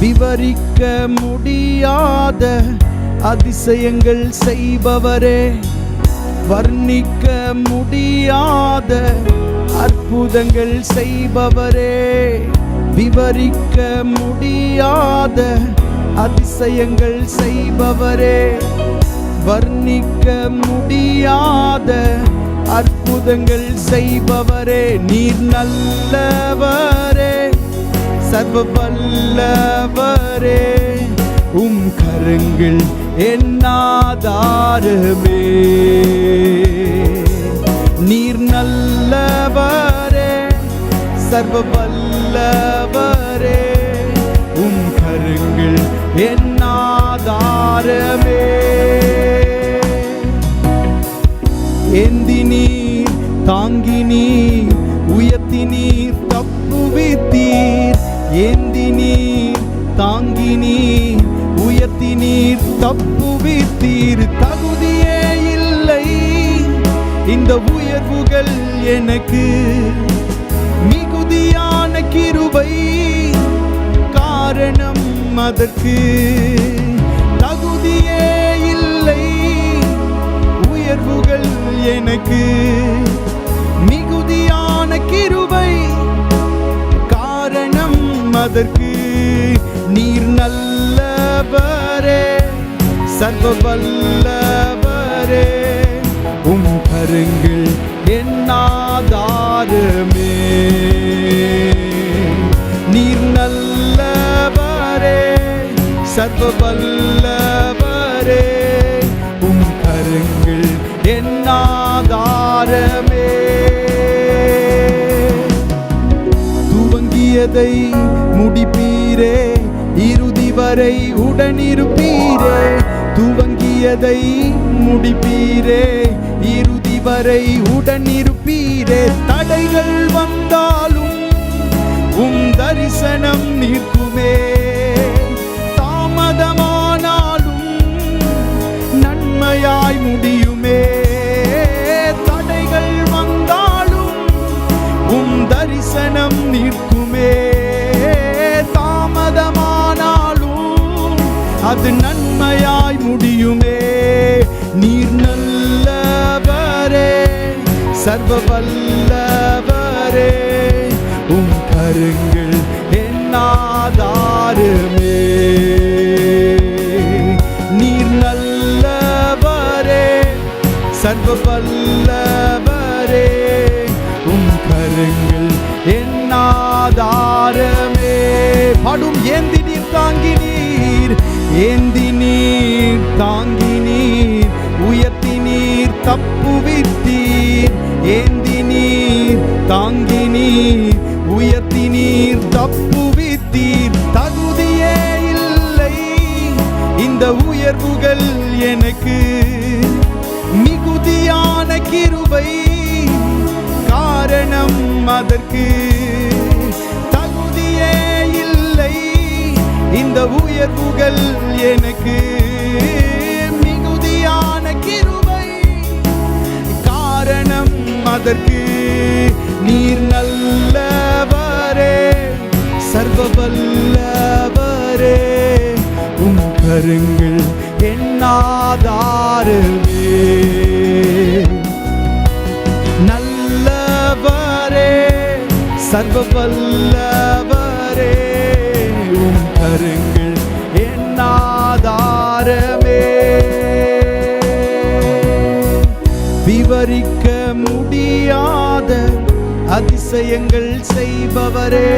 விவரிக்க முடியாத அதிசயங்கள் செய்பவரே வர்ணிக்க முடியாத அற்புதங்கள் செய்பவரே விவரிக்க முடியாத அதிசயங்கள் செய்பவரே வர்ணிக்க முடியாத அற்புதங்கள் செய்பவரே நீர் நல்லவரே. சர்வ வல்லவரே உம் கருங்கள் என்னாதாரமே நீர் நல்லவரே சர்வ வல்லவரே உம் கருங்கள் என்னாதாரமே ஏந்தி நீர் தாங்கி நீர் உயர்த்தி நீர் தப்புவித்தீர். ஏந்தி நீர் தாங்கி நீர் உயர்த்தி நீர் தப்புவித்தீர் தகுதியே இல்லை. இந்த உயர்வுகள் எனக்கு மிகுதியான கிருபை. காரணம் அதற்கு தகுதியே இல்லை. உயர்வுகள் எனக்கு மிகுதியான கிருபை. அதற்கு நீர் நல்லவரே சர்வ வல்லவரே உம் கருங்கள் என்னாதாரமே நீர் நல்லவரே சர்வ வல்லவரே உம் கருங்கள் என்னாதாரமே துவங்கியதை முடிப்பீரே. இறுதி வரை உடனிருப்பீரே. துவங்கியதை முடிப்பீரே. இறுதி வரை உடனிருப்பீரே. தடைகள் வந்தாலும் உம் தரிசனம் நிற்குமே அது நன்மையாய் முடியுமே. நீர் நல்லவரே சர்வ வல்லவரே உம் கருங்கள் என்னாதாருமே நீர் நல்லவரே சர்வ வல்லவரே உம் கருங்கள் என்னாதாரமே படும் ஏந்தி நீர் தாங்கி நீர். ஏந்தி நீர் தாங்கி நீர் உயர்த்தி நீர் தப்புவித்தீர். ஏந்தி நீர் தாங்கி நீர் உயர்த்தி நீர் தப்புவித்தீர். தகுதியே இல்லை. இந்த உயர்வுகள் எனக்கு மிகுதியான கிருபை. காரணம் அதற்கு. அதற்கு நீர் நல்லவரே சர்வ வல்லவரே உம் கருங்கள் என்னாதாரவே நல்லவரே சர்வ வல்லவரே உம் கருங்கள் என்னாதாரமே விவரிக்க முடியாத அதிசயங்கள் செய்பவரே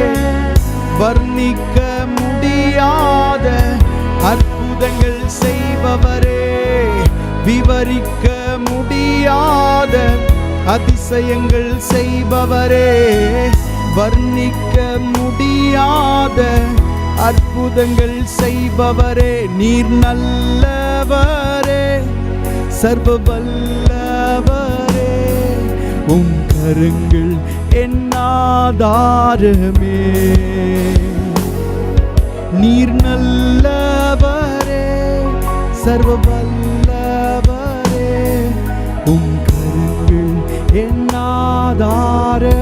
வர்ணிக்க முடியாத அற்புதங்கள் செய்பவரே விவரிக்க முடியாத அதிசயங்கள் செய்பவரே வர்ணிக்க முடியாத அற்புதங்கள் செய்பவரே நீர் நல்லவரே சர்வ வல்ல உம் கருங்கள் என்னாதாரமே நீர் நல்லவரே சர்வ வல்லவரே உம் கருங்கள் என்னாதாரமே